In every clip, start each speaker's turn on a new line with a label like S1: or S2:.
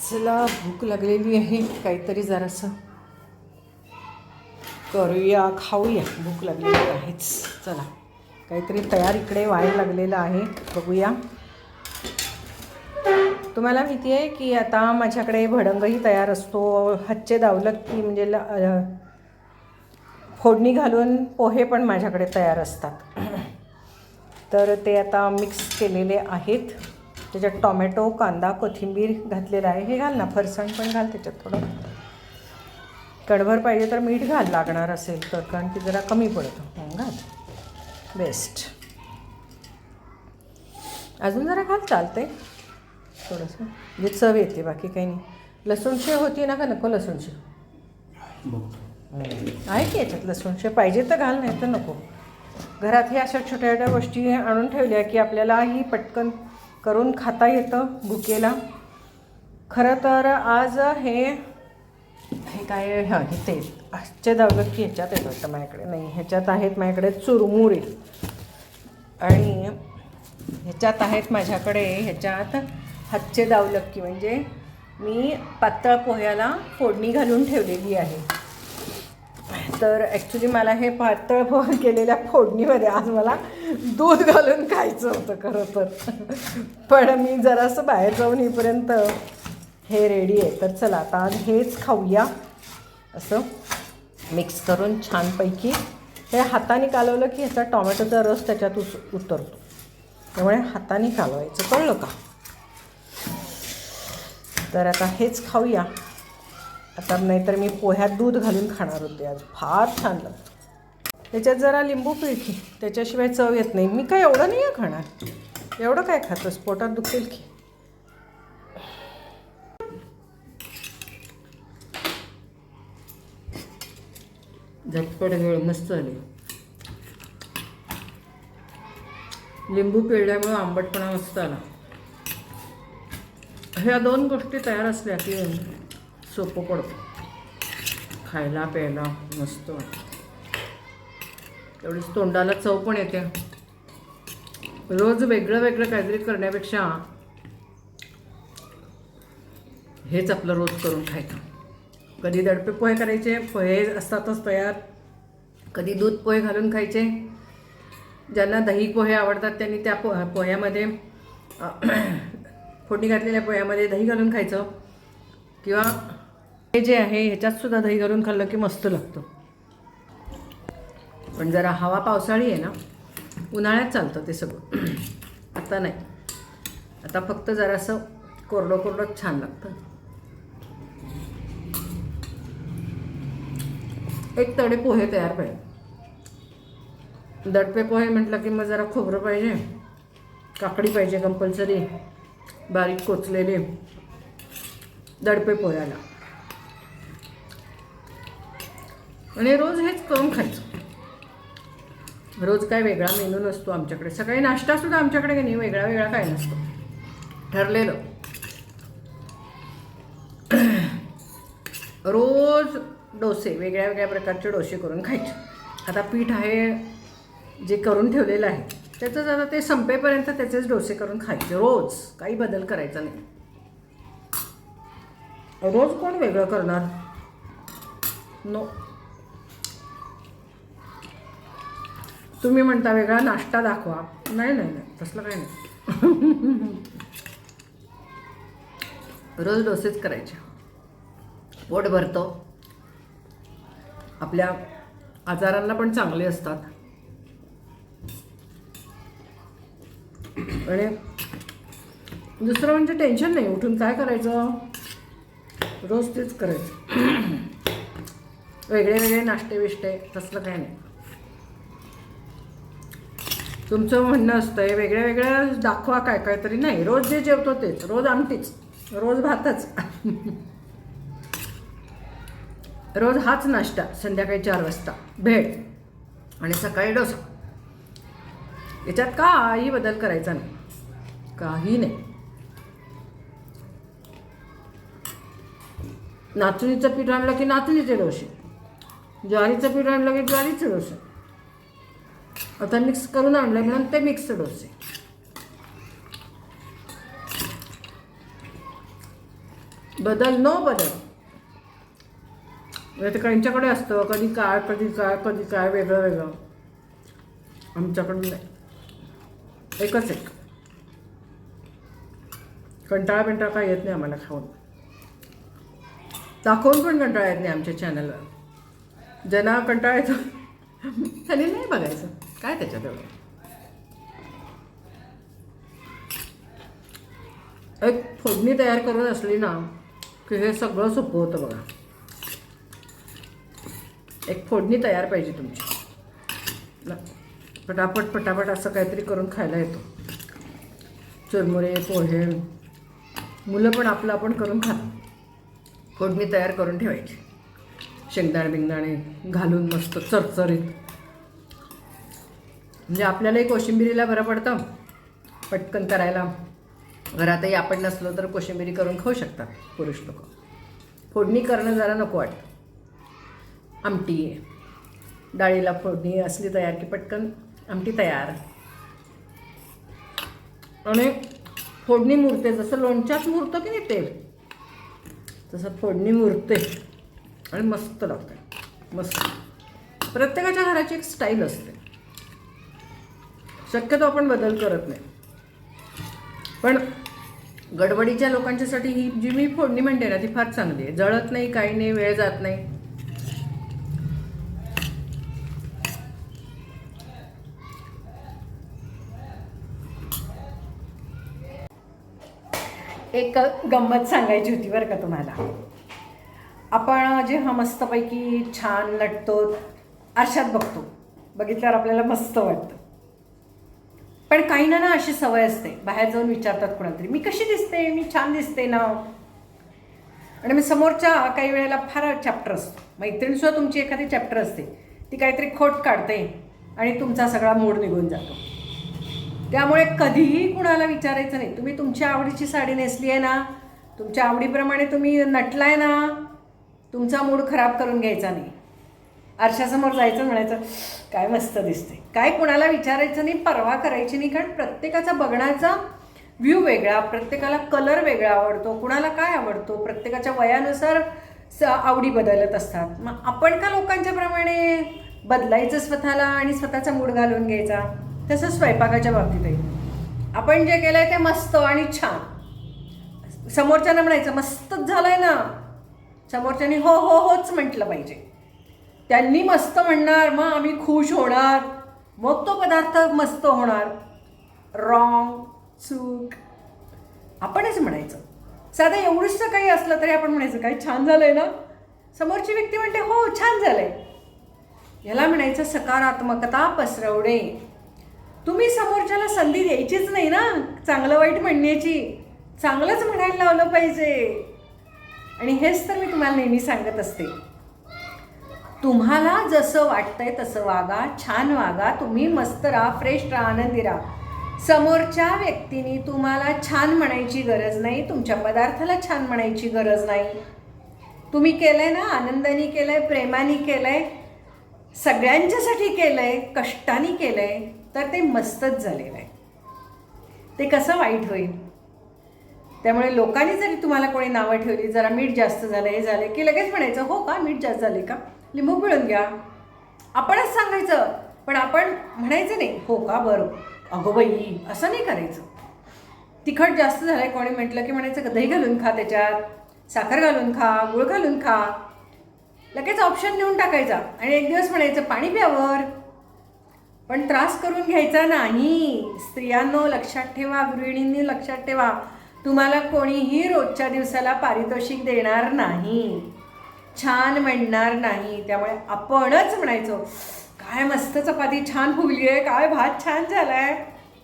S1: चला भूक लागलेली आहे. काहीतरी जरासं करूया खाऊया. भूक लागलेली आहेच. चला. काहीतरी तयार इकडे व्हायला लागलेलं आहे. बघूया. तुम्हाला माहिती आहे की आता माझ्याकडे भडंगही तयार असतो. हच्चे की म्हणजे ल- फोडणी घालून पोहे पण माझ्याकडे तयार असतात. तर ते आता मिक्स केलेले आहेत. त्याच्यात टॉमॅटो कांदा कोथिंबीर घातलेला आहे. हे घाल ना फरसाण पण घाल त्याच्यात थोडं. कणभर पाहिजे तर मीठ घाल लागणार असेल तर कारण की जरा कमी पडतं. घाल. बेस्ट अजून जरा घाल चालतंय. थोडंसं. म्हणजे चव येते बाकी काही नाही. लसूण शेव होती ना का नको लसूण शेव? आहे की याच्यात लसूण शेव? पाहिजे तर घाल नाही तर नको. घरात हे अशा छोट्या छोट्या गोष्टी आणून ठेवल्या की आपल्याला ही पटकन करून खाता येतं भुकेला खरं तर आज हे हे काय हां हे ते आजच्या दावलं की ह्याच्यात येत वाटतं माझ्याकडे? नाही ह्याच्यात आहेत माझ्याकडे चुरमुरे. आणि ह्याच्यात आहेत माझ्याकडे ह्याच्यात हातचे दावलक्की. म्हणजे मी पातळ पोह्याला फोडणी घालून ठेवलेली आहे. तर ॲक्च्युली मला हे पातळ पोहे केलेल्या फोडणीमध्ये आज मला दूध घालून खायचं होतं खरं तर. पण मी जरासं बाहेर जाऊन येईपर्यंत हे रेडी आहे. तर चला आता आज हेच खाऊया. असं मिक्स करून छानपैकी हे हाताने कालवलं की ह्याचा टॉमॅटोचा रस त्याच्यात उस उतरतो. त्यामुळे हाताने कालवायचं. कळलं का? तर आता हेच खाऊया. आता नाहीतर मी पोह्यात दूध घालून खाणार होते आज. फार छान लागतं. त्याच्यात जरा लिंबू पिळखी त्याच्याशिवाय चव येत नाही. मी काय एवढं नाही आहे खाणार? एवढं काय खातोस? पोटात दुखेल की. झटपट वेळ मस्त आली लिंबू पिळल्यामुळं आंबटपणा मस्त आला. ह्या दोन गोष्टी तयार असल्या की सोपं पडतं. खायला प्यायला मस्त वाटतं. तेवढीच तोंडाला चव पण येते. रोज वेगळं वेगळं काहीतरी करण्यापेक्षा हेच आपलं रोज करून खायचं. कधी दडपे पोहे करायचे पोहे असतातच तयार. कधी दूध पोहे घालून खायचे. ज्यांना दही पोहे आवडतात त्यांनी त्या पो पोह्यामध्ये फोडणी घातलेल्या पोह्यामध्ये दही घालून खायचं. किंवा हे जे आहे ह्याच्यात सुद्धा दही घालून खाल्लं की मस्त लागतं. पण जरा हवा पावसाळी आहे ना उन्हाळ्यात चालतं ते सगळं. आता नाही. आता फक्त जरासं कोरडं कोरडं छान लागतं. एक तडे पोहे तयार पाहिजे. दडपे पोहे म्हटलं की मग जरा खोबरं पाहिजे काकडी पाहिजे कंपल्सरी बारीक कोचलेले दडपे पोह्याला. आणि रोज हेच करून खायचं. रोज काय वेगळा मेनू नसतो आमच्याकडे. सकाळी नाश्तासुद्धा आमच्याकडे काही नाही वेगळा वेगळा काय नसतो. ठरलेलं. रोज डोसे वेगळ्या वेगळ्या प्रकारचे डोसे करून खायचे. आता पीठ आहे जे करून ठेवलेलं आहे त्याचंच आता ते संपेपर्यंत त्याचेच डोसे करून खायचे. रोज काही बदल करायचा नाही. रोज कोण वेगळं करणार? नो. तुम्ही म्हणता वेगळा नाश्ता दाखवा. नाही नाही नाही तसलं काही नाही. रोज डोसेच करायचे. पोट भरतं. आपल्या आजारांना पण चांगले असतात. आणि दुसरं म्हणजे टेन्शन नाही उठून काय करायचं? रोज तेच करायचं. वेगळे वेगळे नाश्ते बिष्टे तसलं काय नाही. तुमचं म्हणणं असतं आहे वेगळ्या वेगळ्या दाखवा काय काय तरी. नाही रोज जे जेवतो तेच रोज आमटीच रोज भातच. रोज हाच नाश्ता संध्याकाळी चार वाजता. भेळ आणि सकाळी डोसा. याच्यात काही बदल करायचा नाही. काही नाही. नाचणीचं पीठ आणलं की नाचणीचे डोसे. ज्वारीचं पीठ आणलं की ज्वारीचे डोसे. आता मिक्स करून आणलं म्हणून ते मिक्स डोसे. बदल नो बदल. म्हणजे नाही तर काहींच्याकडे असतं कधी काय कधी काय कधी काय वेगळं वेगळं. आमच्याकडून नाही. एकच एक. कंटाळा बिंटाळा काय येत नाही आम्हाला खाऊन. दाखवून पण कंटाळा येत नाही आमच्या चॅनलवर ज्यांना कंटाळा येतो त्यांनी नाही बघायचं. काय त्याच्यात एवढं? एक फोडणी तयार करत असली ना की हे सगळं सोपं होतं बघा. एक फोडणी तयार पाहिजे तुमची. पटापट पटापट असं काहीतरी करून खायला येतो. चुरमुरे पोहे मुलं पण आपलं आपण करून खात फोडणी तयार करून ठेवायची. शेंगदाणे बिंगदाणे घालून मस्त चरचरीत. म्हणजे आपल्यालाही कोशिंबिरीला बरं पडतं. पटकन करायला. घरातही आपण नसलो तर कोशिंबिरी करून खाऊ शकतात पुरुष लोक. फोडणी करणं जरा नको वाटतं. आमटी. डाळीला फोडणी असली तयार की पटकन आमटी तयार. आणि फोडणी मुरते. जसं लोणच्यात मुरतं की नाही तेल? तसं फोडणी मुरते. आणि मस्त लागतं. मस्त. प्रत्येकाच्या घराची एक स्टाईल असते. शक्यतो आपण बदल करत नाही. पण गडबडीच्या लोकांच्यासाठी ही जी मी फोडणी म्हणते ना ती फार चांगली आहे. जळत नाही काही नाही वेळ जात नाही. एक गंमत सांगायची होती बरं का तुम्हाला. आपण जेव्हा मस्तपैकी छान नटतो आरशात बघतो. बघितल्यावर आपल्याला मस्त वाटतं. पण काही ना ना अशी सवय असते. बाहेर जाऊन विचारतात कोणातरी मी कशी दिसते? मी छान दिसते ना आणि मी समोरच्या काही वेळेला फार चॅप्टर असतो. मैत्रिणीसुद्धा तुमची एखादी चॅप्टर असते. ती काहीतरी खोट काढते आणि तुमचा सगळा मूड निघून जातो. त्यामुळे कधीही कुणाला विचारायचं नाही. तुम्ही तुमच्या आवडीची साडी नेसली आहे ना तुमच्या आवडीप्रमाणे तुम्ही नटलाय ना तुमचा मूड खराब करून घ्यायचा नाही. आरशासमोर जायचं म्हणायचं काय मस्त दिसते काय कुणाला विचारायचं नाही परवा करायची नाही कारण प्रत्येकाचा बघण्याचा व्ह्यू वेगळा प्रत्येकाला कलर वेगळा आवडतो कुणाला काय आवडतो प्रत्येकाच्या वयानुसार स आवडी बदलत असतात. मग आपण का लोकांच्या प्रमाणे बदलायचं स्वतःला आणि स्वतःचा मूड घालून घ्यायचा? तसं स्वयंपाकाच्या बाबतीतही. आपण जे केलं आहे ते मस्त आणि छान. समोरच्यानं म्हणायचं मस्तच झालंय ना. समोरच्यानी हो हो होच म्हटलं पाहिजे. त्यांनी मस्त म्हणणार मग आम्ही खुश होणार. मग तो पदार्थ मस्त होणार. रॉंग चूक. आपणच म्हणायचं. साधं एवढंसं काही असलं तरी आपण म्हणायचं काही छान झालंय ना? समोरची व्यक्ती म्हणते हो छान झालंय. याला म्हणायचं सकारात्मकता पसरवणे. तुम्ही समोरच्याला संधी द्यायचीच नाही ना चांगलं वाईट म्हणण्याची. चांगलंच म्हणायला लावलं पाहिजे. आणि हेच तर मी तुम्हाला नेहमी सांगत असते. तुम्हाला जसं वाटतंय तसं वागा छान वागा तुम्ही मस्त राहा फ्रेश राहा आनंदी राहा. समोरच्या व्यक्तीने तुम्हाला छान म्हणायची गरज नाही तुमच्या पदार्थाला छान म्हणायची गरज नाही. तुम्ही केलं आहे ना आनंदाने केलं आहे प्रेमाने केलं आहे सगळ्यांच्यासाठी केलं आहे कष्टाने आहे तर ते मस्तच झालेलं आहे. ते कसं वाईट होईल? त्यामुळे लोकांनी जरी तुम्हाला कोणी नावं ठेवली जरा मीठ जास्त झालं हे झालं की लगेच म्हणायचं हो का मीठ जास्त झाले का? लिंबू पिळून घ्या. आपणच सांगायचं पण आपण म्हणायचं नाही हो का बरं? अगो बाई असं नाही करायचं. तिखट जास्त झालं आहे कोणी म्हटलं की म्हणायचं दही घालून खा त्याच्यात साखर घालून खा गुळ घालून खा. लगेच ऑप्शन नेऊन टाकायचा आणि एक दिवस म्हणायचं पाणी प्यावर. पण त्रास करून घ्यायचा नाही. स्त्रियांनो लक्षात ठेवा गृहिणींनी लक्षात ठेवा. तुम्हाला कोणीही रोजच्या दिवसाला पारितोषिक देणार नाही. छान म्हणणार नाही. त्यामुळे आपणच म्हणायचो काय मस्त चपाती छान फुगली आहे काय भात छान झालाय.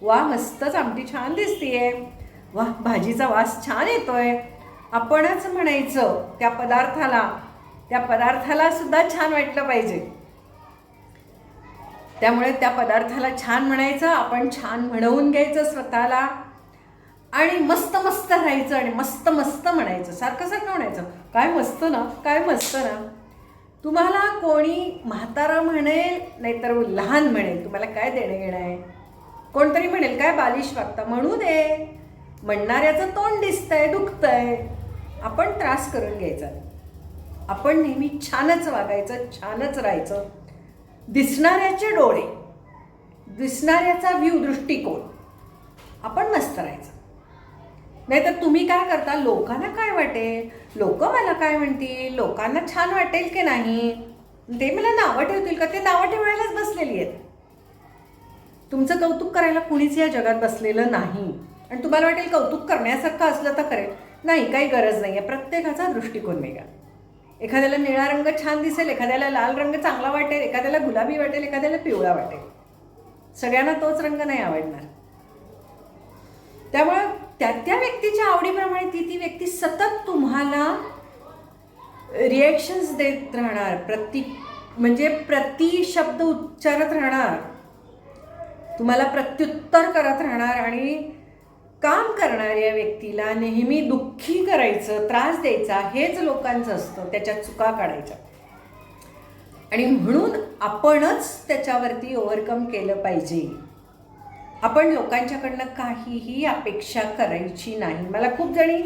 S1: वा मस्तच आमटी छान दिसतीये. वा भाजीचा वास छान येतोय. आपणच म्हणायचं त्या पदार्थाला त्या पदार्थाला सुद्धा छान वाटलं पाहिजे. त्यामुळे त्या पदार्थाला छान म्हणायचं आपण छान म्हणवून घ्यायचं स्वतःला. आणि मस्त मस्त राहायचं आणि मस्त मस्त म्हणायचं. सारखं सारखं म्हणायचं. काय मस्त ना? काय मस्त ना? तुम्हाला कोणी म्हातारा म्हणेल नाहीतर लहान म्हणेल. तुम्हाला काय देणं घेणं आहे? कोणतरी म्हणेल काय बालिश वागता? म्हणू दे. म्हणणाऱ्याचं तोंड दिसतंय दुखतंय. आपण त्रास करून घ्यायचा. आपण नेहमी छानच वागायचं छानच राहायचं. दिसणाऱ्याचे डोळे दिसणाऱ्याचा व्ह्यू दृष्टिकोन. आपण मस्त राहायचं. नाहीतर तुम्ही काय करता? लोकांना काय वाटेल? लोक मला काय म्हणतील? लोकांना छान वाटेल की नाही? ते मला नावं ठेवतील का? ते नावं ठेवायलाच बसलेली आहेत. तुमचं कौतुक करायला कुणीच या जगात बसलेलं नाही. आणि तुम्हाला वाटेल कौतुक करण्यासारखं असलं तर करेल नाही काही गरज नाही आहे प्रत्येकाचा दृष्टिकोन वेगळा. एखाद्याला निळा रंग छान दिसेल एखाद्याला लाल रंग चांगला वाटेल एखाद्याला गुलाबी वाटेल एखाद्याला पिवळा वाटेल. सगळ्यांना तोच रंग नाही आवडणार. त्यामुळं त्या त्या व्यक्तीच्या आवडीप्रमाणे ती ती व्यक्ती सतत तुम्हाला रिॲक्शन्स देत राहणार. प्रति म्हणजे प्रति शब्द उच्चारत राहणार. तुम्हाला प्रत्युत्तर करत राहणार आणि काम करणाऱ्या व्यक्तीला नेहमी दुःखी करायचं त्रास द्यायचा हेच लोकांचं असतं त्याच्या चुका काढायच्या. आणि म्हणून आपणच त्याच्यावरती ओव्हरकम केलं पाहिजे. आपण लोकांच्याकडनं काहीही अपेक्षा करायची नाही. मला खूप जणी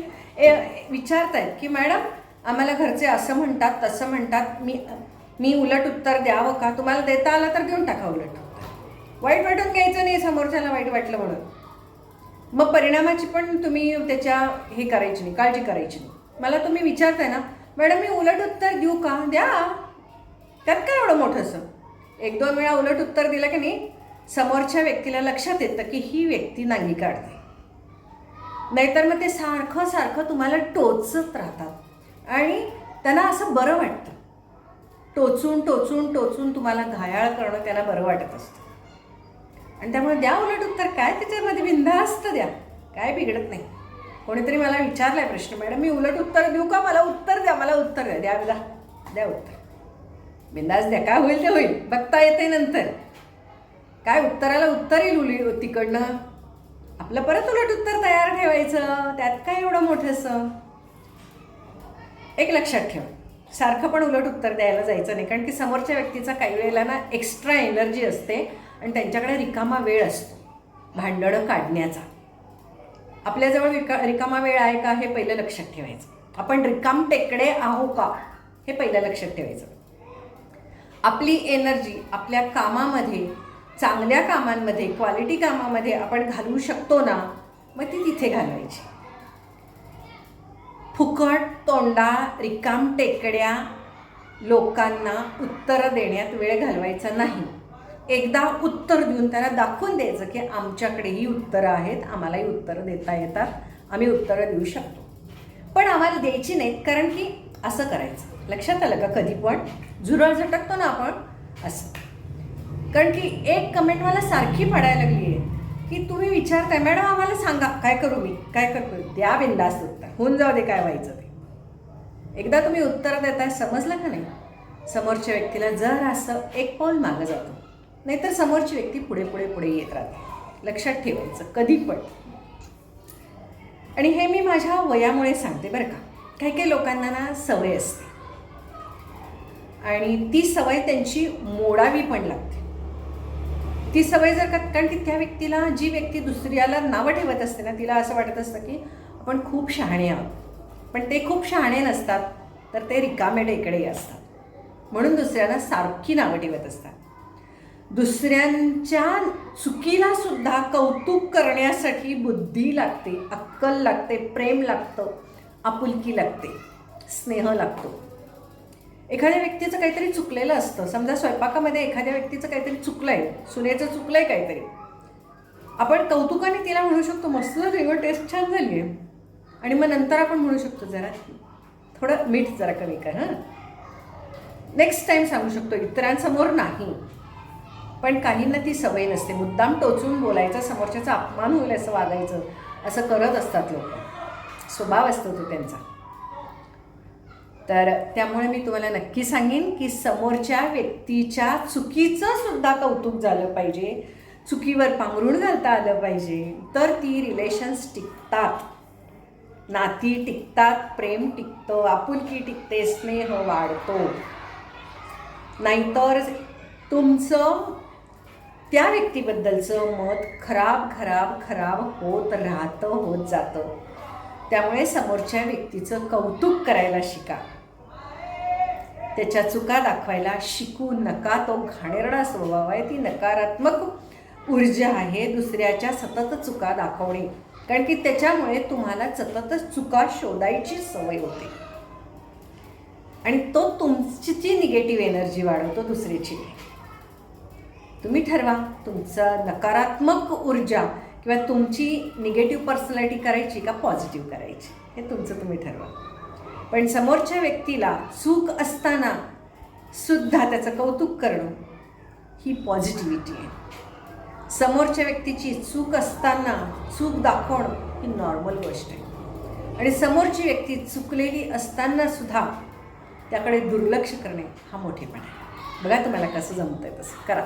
S1: विचारत आहेत की मॅडम आम्हाला घरचे असं म्हणतात तसं म्हणतात मी मी उलट उत्तर द्यावं का? तुम्हाला देता आलं तर देऊन टाका उलट उत्तर. वाईट वाटून घ्यायचं नाही समोरच्याला वाईट वाटलं म्हणून. मग परिणामाची पण तुम्ही त्याच्या हे करायची नाही काळजी करायची नाही. मला तुम्ही विचारताय ना मॅडम मी उलट उत्तर देऊ का? द्या. त्यात काय एवढं मोठंसं एक दोन वेळा उलट उत्तर दिलं की नाही? समोरच्या व्यक्तीला लक्षात येतं की ही व्यक्ती नांगी काढते. नाहीतर मग ते सारखं सारखं तुम्हाला टोचत राहतात. आणि त्यांना असं बरं वाटतं. टोचून टोचून टोचून तुम्हाला घायाळ करणं त्यांना बरं वाटत असतं. आणि त्यामुळे द्या उलट उत्तर काय त्याच्यामध्ये बिंधास्त द्या. काय बिघडत नाही. कोणीतरी मला विचारलाय प्रश्न मॅडम मी उलट उत्तर देऊ का? मला उत्तर द्या मला उत्तर द्या. द्या द्या द्या उत्तर. बिंदास द्या. काय होईल ते होईल. बघता येते नंतर. काय उत्तराला उत्तर येईल उली तिकडनं? आपलं परत उलट उत्तर तयार ठेवायचं. त्यात काय एवढं मोठंसं एक लक्षात ठेव. सारखं पण उलट उत्तर द्यायला जायचं नाही कारण की समोरच्या व्यक्तीचा काही वेळेला ना एक्स्ट्रा एनर्जी असते आणि त्यांच्याकडे रिकामा वेळ असतो भांडणं काढण्याचा. आपल्याजवळ रिका रिकामा वेळ आहे का हे पहिलं लक्षात ठेवायचं. आपण रिकाम टेकडे आहो का? हे पहिलं लक्षात ठेवायचं. आपली एनर्जी आपल्या कामामध्ये चांगल्या कामांमध्ये क्वालिटी कामामध्ये आपण घालवू शकतो ना मग ती तिथे घालवायची. फुकट तोंडा रिकाम टेकड्या लोकांना उत्तरं देण्यात वेळ घालवायचा नाही. एकदा उत्तर देऊन त्यांना दाखवून द्यायचं की आमच्याकडेही उत्तरं आहेत आम्हालाही उत्तरं देता येतात आम्ही उत्तरं देऊ शकतो. पण आम्हाला द्यायची नाहीत कारण की असं करायचं. लक्षात आलं का कधी पण? झुरळ झटकतो ना आपण? असं. कारण की एक कमेंट मला सारखी पडायला लागली आहे. की तुम्ही विचारताय मॅडम आम्हाला सांगा काय करू मी? काय करू द्या बिंदास्त उत्तर. होऊन जाऊ दे काय व्हायचं ते. एकदा तुम्ही उत्तर देताय समजलं का नाही? समोरच्या व्यक्तीला जर असं एक पाऊल मागं जातो नाहीतर समोरची व्यक्ती पुढे पुढे पुढे येत राहते. लक्षात ठेवायचं कधी पण. आणि हे मी माझ्या वयामुळे सांगते बरं का. काही काही लोकांना ना सवय असते. आणि ती सवय त्यांची मोडावी पण लागते. ती सवय जर का कारण की त्या व्यक्तीला जी व्यक्ती दुसऱ्याला नावं ठेवत असते ना तिला असं वाटत असतं की आपण खूप शहाणे आहोत. पण ते खूप शहाणे नसतात तर ते रिकामे टेकडे असतात. म्हणून दुसऱ्यांना सारखी नावं ठेवत असतात. दुसऱ्यांच्या चुकीला सुद्धा कौतुक करण्यासाठी बुद्धी लागते अक्कल लागते प्रेम लागतं आपुलकी लागते स्नेह लागतो. एखाद्या व्यक्तीचं काहीतरी चुकलेलं असतं. समजा स्वयंपाकामध्ये एखाद्या व्यक्तीचं काहीतरी चुकलं आहे सुनेचं चुकलं आहे काहीतरी. आपण कौतुकाने तिला म्हणू शकतो मस्त रिव्हर टेस्ट छान झाली आहे. आणि मग नंतर आपण म्हणू शकतो जरा थोडं मीठ जरा कमी कर हां. नेक्स्ट टाईम सांगू शकतो इतरांसमोर नाही. पण काहींना ती सवय नसते. मुद्दाम टोचून बोलायचं समोरच्याचा अपमान होईल असं वागायचं असं करत असतात लोक. स्वभाव असतो तो त्यांचा. तर त्यामुळे मी तुम्हाला नक्की सांगेन की समोरच्या व्यक्तीच्या चुकीचं सुद्धा कौतुक झालं पाहिजे. चुकीवर पांघरून घालता आलं पाहिजे. तर ती रिलेशन्स टिकतात. नाती टिकतात प्रेम टिकतं आपुलकी टिकते स्नेह वाढतो. नाहीतर तुमचं त्या व्यक्तीबद्दलचं मत खराब खराब खराब होत राहतं होत जातं. त्यामुळे समोरच्या व्यक्तीचं कौतुक करायला शिका. त्याच्या चुका दाखवायला शिकू नका. तो घाणेरडा स्वभाव आहे. ती नकारात्मक ऊर्जा आहे दुसऱ्याच्या सतत चुका दाखवणे. कारण की त्याच्यामुळे तुम्हाला सततच चुका शोधायची सवय होते. आणि तो तुमची निगेटिव्ह एनर्जी वाढवतो दुसऱ्याची. तुम्ही ठरवा. तुमचं नकारात्मक ऊर्जा किंवा तुमची निगेटिव्ह पर्सनॅलिटी करायची का पॉझिटिव्ह करायची? हे तुमचं तुम्ही ठरवा. पण समोरच्या व्यक्तीला चूक असताना सुद्धा त्याचं कौतुक करणं ही पॉझिटिव्हिटी आहे. समोरच्या व्यक्तीची चूक असताना चूक दाखवणं ही नॉर्मल गोष्ट आहे. आणि समोरची व्यक्ती चुकलेली असताना सुद्धा त्याकडे दुर्लक्ष करणे हा मोठेपणा आहे. बघा तुम्हाला कसं जमतं आहे तसं. करा.